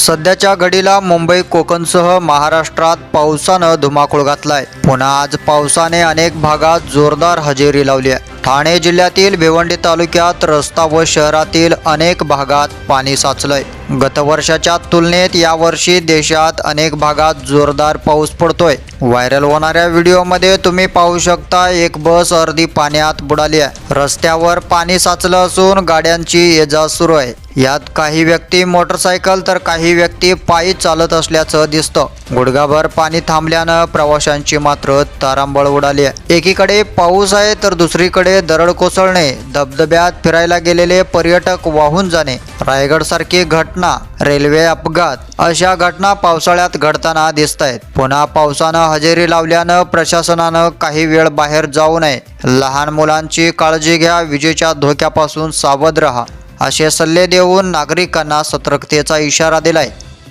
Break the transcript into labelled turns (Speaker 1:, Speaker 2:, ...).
Speaker 1: सध्याच्या घडीला मुंबई कोकणसह महाराष्ट्रात पावसानं धुमाकूळ घातलाय. पुन्हा आज पावसाने अनेक भागात जोरदार हजेरी लावली आहे. ठाणे जिल्ह्यातील भिवंडी तालुक्यात रस्ता व शहरातील अनेक भागात पाणी साचलंय. गतवर्षाच्या तुलनेत यावर्षी देशात अनेक भागात जोरदार पाऊस पडतोय. व्हायरल होणाऱ्या व्हिडिओमध्ये तुम्ही पाहू शकता एक बस अर्धी पाण्यात बुडाली आहे. रस्त्यावर पाणी साचलं असून गाड्यांची ये जा सुरू आहे. यात काही व्यक्ती मोटरसायकल तर काही व्यक्ती पायी चालत असल्याचं दिसतं. गुडघाभर पाणी थांबल्यानं प्रवाशांची मात्र तारांबळ उडाली आहे. एकीकडे पाऊस आहे तर दुसरीकडे दरड कोसळणे धबधब्यात फिरायला गेलेले पर्यटक वाहून जाणे रायगड सारखी घटना रेल्वे अपघात अशा घटना पावसाळ्यात घडताना दिसत आहेत पुन्हा पावसानं हजेरी लावल्यानं प्रशासनानं काही वेळ बाहेर जाऊ नये. लहान मुलांची काळजी घ्या विजेच्या धोक्यापासून सावध राहा. असे सल्ले देऊन नागरिकांना सतर्कतेचा इशारा दिलाय.